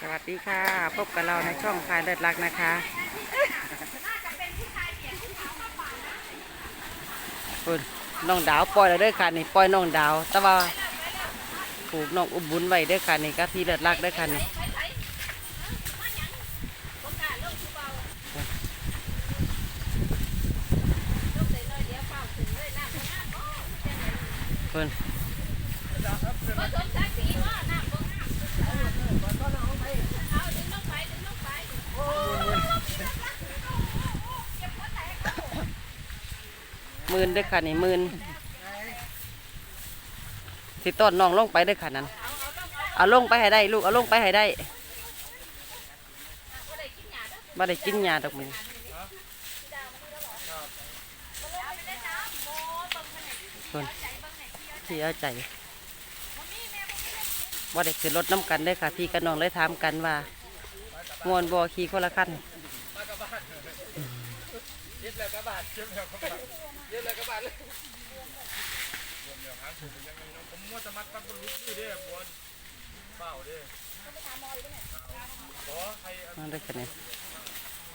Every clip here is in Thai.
สวัสดีค่ะ พบกับเราในช่องพายเลิศรักนะคะคุณน้องดาวปล่อยแล้วเด้อค่ะนี่ปล่อยน้องดาว แต่ว่าผูกน้องอุบุญไว้เด้อค่ะนี่ก็ที่เลิศรักเด้อค่ะนี่คุณ มื่นเด้อค่ะนี่มื่นสิต้นน้องลงไปเด้อค่ะนั้นเอาลงไปให้ได้ ลูกเอาลงไปให้ได้บ่ได้กินยาดอกมึงคนที่เอาใจว่าได้ขึ้นรถน้ำกันได้อค่ะ พี่กับน้องเลยถามกันว่ามวนบอขี่คนละขั้น แล้วกระบาดเยึดแล้วกระบาดเยึดแล้วกระบาดเลยผมมัวแต่มัดปั๊บมันลุกอยู่เด้อบวนเปล่าเด้ขอใครมาด้วยกันเนี่ย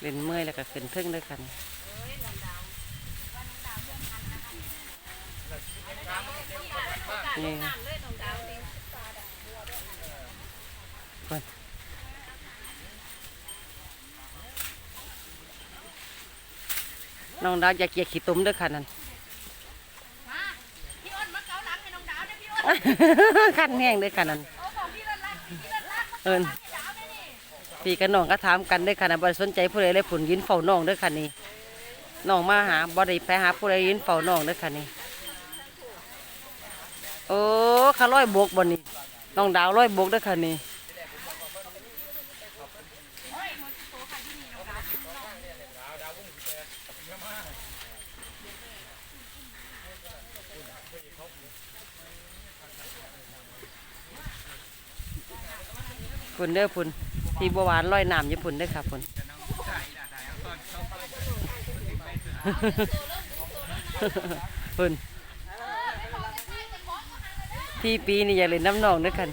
เล่นเมื่อยแล้วก็ขึ้นเทึ่งด้วยกันนี่ น้องดาวอย่าเกลียดขี้ตุ้มด้วยค่ะนั่นพี่อ้นมาเกาหลังให้น้องดาวเนี่ยพี่อ้นขั้นแห้งด้วยค่ะนั่นโอ้ของพี่เลิศรักพี่เลิศรักเอินพี่ดาวเนี่ยนี่พี่กับน้องก็ถามกันด้วยค่ะนะบ่ได้สนใจผู้ใดเลยผลยินเฝ้าน้องด้วยค่ะนี่น้องมาหาบ่ได้ไปหาผู้ใดยินเฝ้าน้องด้วยค่ะนี่โอ้ขาร้อยบกบ่นี่น้องดาวร้อยบกด้วยค่ะนี่ พุ่นเด้อพุ่นที่บัวหวานร้อยน้ำญี่ปุ่นเด้อค่ะพุ่นพุ่นที่ปีนี่อย่าเล่นน้ำนองด้วยกัน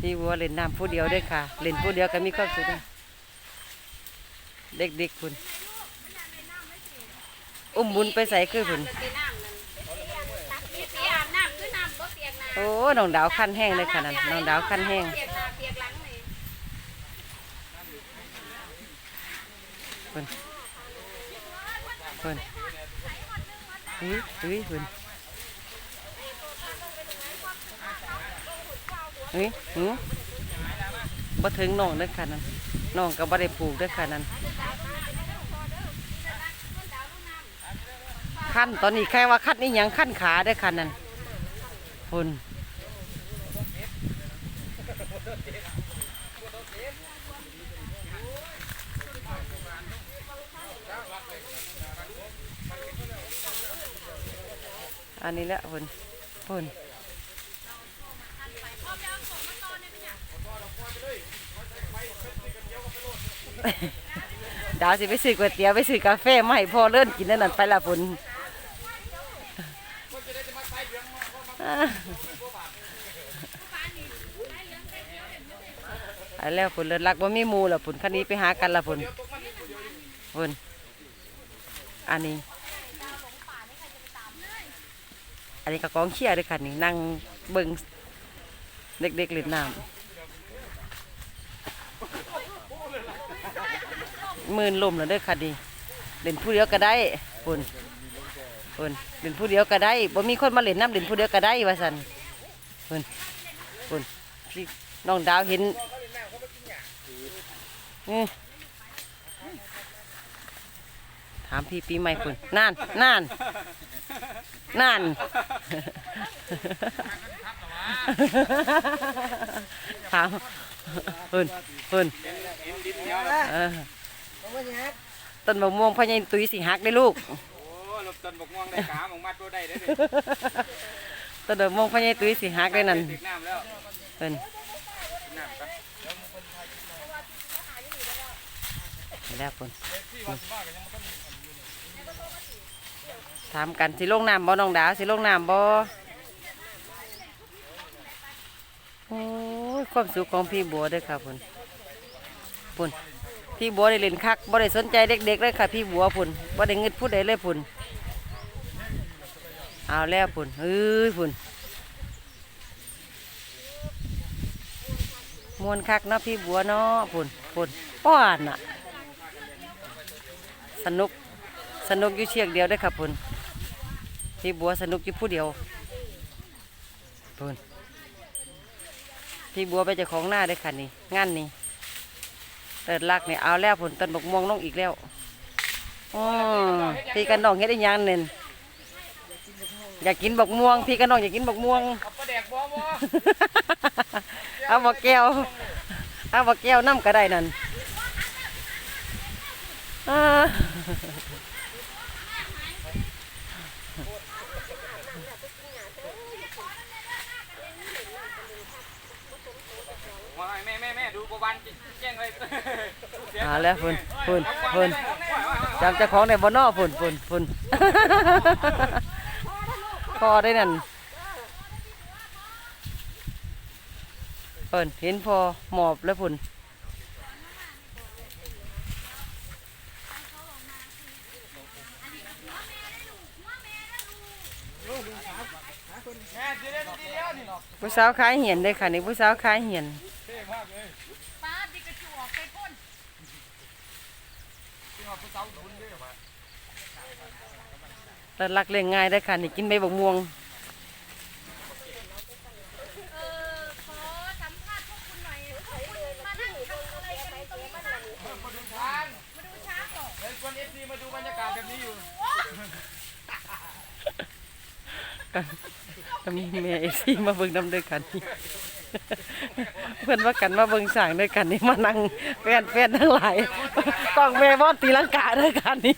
ที่บัวเล่นน้ำผู้เดียวด้วยค่ะ เล่นผู้เดียวก็มีความสุขนะ เด็กๆพุ่นอุ้มบุญไปใส่คือพุ่นไปน้ำนั่นพี่ปีอาบน้ำคือน้ำบ่เปียกน้โอ้น้องดาวขั้นแห้งเลยค่ะนั่นน้องดาวขั้นแห้งำเปียกหน้าเปียกหลังเลยพุ่นพุ่นเฮ้ยเฮ้ยพุ่นเฮ้ยหนูบ่ถึงน้องเด้อค่ะนั่น น้องก็บ่ได้ปลูกด้อค่ะนั่นขั้นตอนนี้แค่ว่าขั้นนี่ยังขั้นขาด้อค่ะนั่นพุ่นอันนี้แหละพุ่นพุ่น ดาวสิไปซื้อก๋วยเตี๋ยวไปซื้อกาแฟมาให้พ่อเลิ่นกินนั่นนั่นไปละพุ่นไปแล้วพุ่นเลิศรักว่ามีมูละพุ่นคันนี้ไปหากันละพุ่นพุ่นอันนี้ อันนี้ก็กองเชียร์ด้วยค่ะนี่นั่งเบิ่งเด็กๆเล่นน้ำ มื่นลมแล้วเด้อค่ะดีเล่นผู้เดียวก็ได้ปุ่นปุ่นเล่นผู้เดียวก็ได้บ่มีคนมาเล่นน้ำเล่นผู้เดียวก็ได้ว่าสันปุ่นปุ่นพี่น้องดาวเห็นถามพี่ปีใหม่ปุ่นนั่นนั่นนั่นถามปุ่นปุ่น ต้นมะม่วงพ่อใหญ่ตุ้ยสิหักได้ลูกโอ้ลบต้นบกม่วงได้ขาหมองมัดตัวได้เด้อต้นมะม่วงพ่อใหญ่ตุ้ยสิหักได้นั่นติดน้ำแล้วเพิ่นติดน้ำกันนี่แหล้วปุ่นถามกันสิลงน้ำบ่น้องดาวสิลงน้ำบ่ความสุขของพี่บัวเด้วยค่ะพุ่นพุ่น พี่บัวได้เล่นคักบ่ได้สนใจเด็กๆเลยค่ะ พี่บัวพุ่นบ่ได้เงิดพูดใดเลยพุ่นเอาแล้วพุ่นเอ้ยพุ่นมวนคักเนาะพี่บัวเนาะพุ่นพุ่นป้อนน่ะ สนุกสนุกอยู่เชียงเดียวได้ครับพุ่นพี่บัวสนุกอยู่ผู้เดียวพุ่นพี่บัวไปเจ้าของหน้าได้ค่ะนี่งานนี่ เติดลักนี่เอาแล้วพุ่นต้นบกม่วงลงอีกแล้วอ๋อพี่กันน้องเฮ็ดได้ยังเน่นอยากกินบกม่วง พี่กันน้องอยากกินบกม่วง เอาปลาแดกบ่บ่เอาบกแก้ว เอาบกแก้วน้ำก็ได้นั่นอ่าว่าแม่แม่แม่ดูประวันแจ้ งเลยเอาแล้วพุ่นพุ่นพุ่นจำเจ้าของในบ่นอพุ่นพุ่นพุ่นพอได้นั่นเพิ่นเห็นพอหมอบแล้วพุ่นแม่เดี๋ยวเดี๋ยวเดี๋ยวนี่เนาะผู้สาวขายเหียนได้ค่ะนี่ผู้สาวขายเหียน เท่มากเลย ป้าดิกระจูออกไปพ่น ที่ว่าผู้สาวดุนเด้อว่าลักเลี้ยงง่ายได้ค่ะนี่กินใบบกม่วงเออขอสัมภาษณ์พวมวงมาดูช้างมาดูช้างเหรอในคนเอซีมาดูบรรยากาศแบบนี้อยู่ก็มีแม่เอซี่มาเบิ่งนำด้วยกันนี่ เพื่อนว่ากันมาเบิ่งสร้างด้วยกันนี่มานั่งแฟนแฟนทั้งหลายกล้องแม่บอนตีลังกาด้วยกันนี่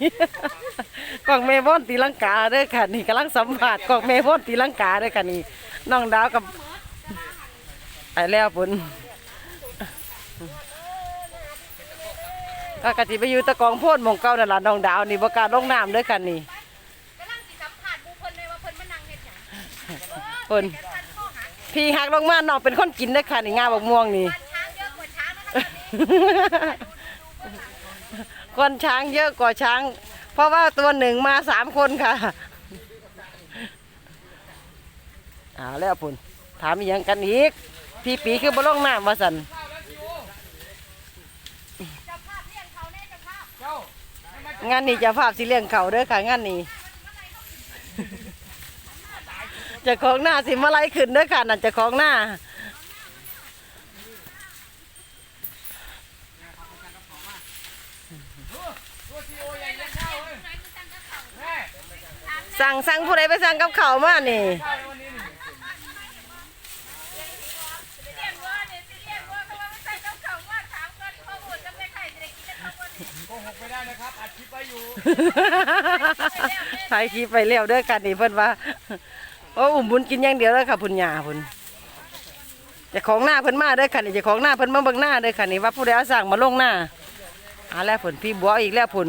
กล้องแม่บอนตีลังกาด้วยกันนี่กำลังสัมผัสกล้องแม่บอนตีลังกาด้วยกันนี่น้องดาวกับไอ้แล้วปุ่นก็กะติไปอยู่ตะกองโพดหมองเก่านั่นล่ะน้องดาวนี่บ่กล้าลงน้ำด้วยกันนี่กำลังสิสัมภาษณ์ผู้เพิ่นเลยว่าเพิ่นมานั่งเฮ็ดหยังเพิ่นจะทันข้อหา พี่หักลงมาน้องเป็นคนกินได้อค่ะนี่งาบักม่วงนี่การช้างเยอะกว่าช้างนะคะคนช้างเยอะกว่าช้าง เพราะว่าตัวหนึ่งมาสามคนค่ะเอาแล้วพุ่นถามอหยังกันอีก พี่ปีคือบ่ลงน้ำมาสันเจ้าภาพเลี้ยงเขาแน่เจ้าภาพเจ้างานนี้เจะภาพสิเลี้ยงเขาเด้อค่ะงานนี้เจะของหน้าสิมาไล่ขึ้นเด้อค่ะนั่นเจะของหน้าตัวซีโอใหญ่เลี้ยงข้าวเว้ยแม่สั่งสั่งผู้ใดไปสั่งกับเขาวมานี่ข้าวในวันนี้นี่เลี้ยงวัวเนี่ยสิเลี้ยงวัวเขาว่ามันใส่เจ้าเขาว่าถามกันข้อมูลจะไม่ใครจะได้กินกันทั้งวันนี้โกหกไม่ได้นะครับอัดคลิปไว้อยู่ถ่ายคลิปไปเร็วเด้อกันนี่เพิ่นว่า โอ้อุ่มบุญกินอย่างเดียวแล้วค่ะพุ่นยาพุ่นจะของหน้าเพิ่นมาเด้อค่ะนี่จะของหน้าเพิ่นมาเบิ่งหน้าเด้อค่ะนี่ว่าผู้ใดเอาสั่งมาลงหน้าอาแล้วพุนพี่บัวอีกแล้วพุน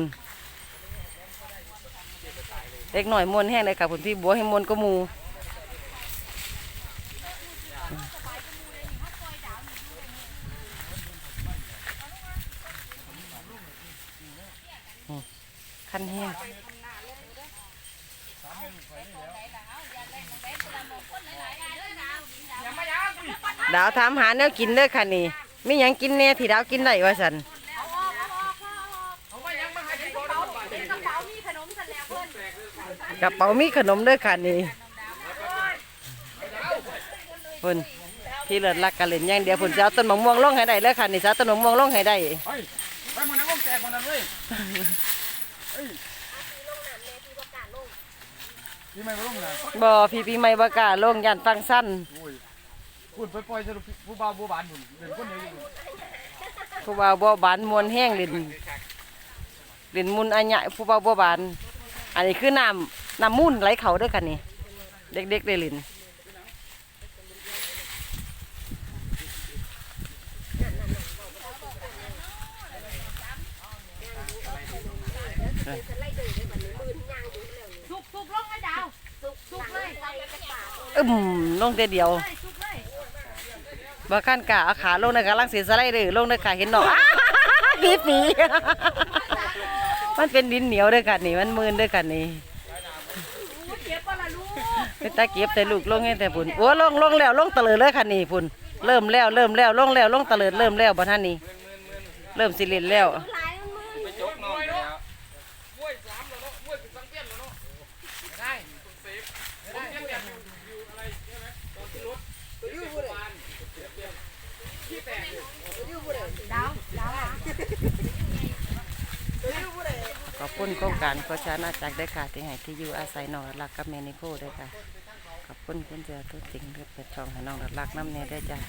เล็กหน่อยมวนแห้งเลยค่ะพุนพี่บัวให้มวนก็มูคันแห้ง ดาวถามหาแนวกินเด้อค่ะนี่มีหยังกินแน่ที่ดาวกินได้ว่าสันกระเป๋ามีขนมเด้อค่ะนี่เพิ่นที่เลิศรักกันเล่นอย่างเดียวเพิ่นจะเอาต้นมะม่วงลงให้ได้เลยค่ะนี่จะเอาต้นมะม่วงลงให้ได้ ไปมันนั่งวงแจกคนนั้นเว้ยเฮ้ย พี่ไม่มาลงนะบ่พี่ปีใหม่บ่กล้าลงยันฟังสั้นโอ้ยพูดไปปล่อยสรุปผู้บ่าวผู้บานหุ่นเป็นคนเดียวอยู่ผู้บ่าวบ่บานมวนแห้งเล่นเล่นมุนอัญญะผู้บ่าวบ่บาน อันนี้คือน้ำน้ำมูลไหลเขาเด้อค่ะนี่ เด็กๆได้เล่น อึมลงแต่เดียวใส่ซุกเลยบ่ขั้นกะเอาขาลงในกำลังสีสไลเดอร์ลงในขาเห็นหนอกปีปีมันเป็นดินเหนียวด้วยกันนี่มันมืนด้วยกันนี่เก็บบ่ล่ะลูกเป็นตาเก็บแต่ลูกลงให้แต่พุ่นโอ้ลงลงแล้วลงตะเลิดเลยค่ะนี่พุ่นเริ่มแล้วเริ่มแล้วลงแล้วลงตะเลิดเริ่มแล้วบ่ท่านนี่เริ่มสิเล่นแล้ว หลายมันมึง ไปจกน้องไปแล้วบ้วยสามแล้วเนาะบ้วยเป็นสังเวียนแล้วเนาะไม่ได้คุณเซฟไม่ได้ยังแบบอยู่อยู่อะไรใช่ไหมตอนที่รถตัวยู่บุรีขี้แตกอยู่ ดาวดาว ขอบ คุณโครงการโคชานาจักรด้ค่ะ ที่ให้ที่อยู่อาศัยน้องรักกับแมนิโคด้วยค่ะ ขอบคุณคุณเจ้าตัวจริงที่เปิดช่องให้น้องรักน้ำเนยได้จ้ะ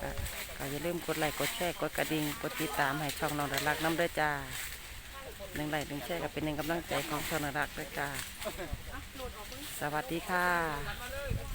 ก็ก็อย่าลืมกดไลค์กดแชร์กดกระดิ่งกดติดตามให้ช่องน้องรักน้ำได้จ้าหนึ่งไลค์หนึ่งแชร์ก็เป็นหนึ่งกำลังใจของช่องน้องรักด้วยจ้าสวัสดีค่ะ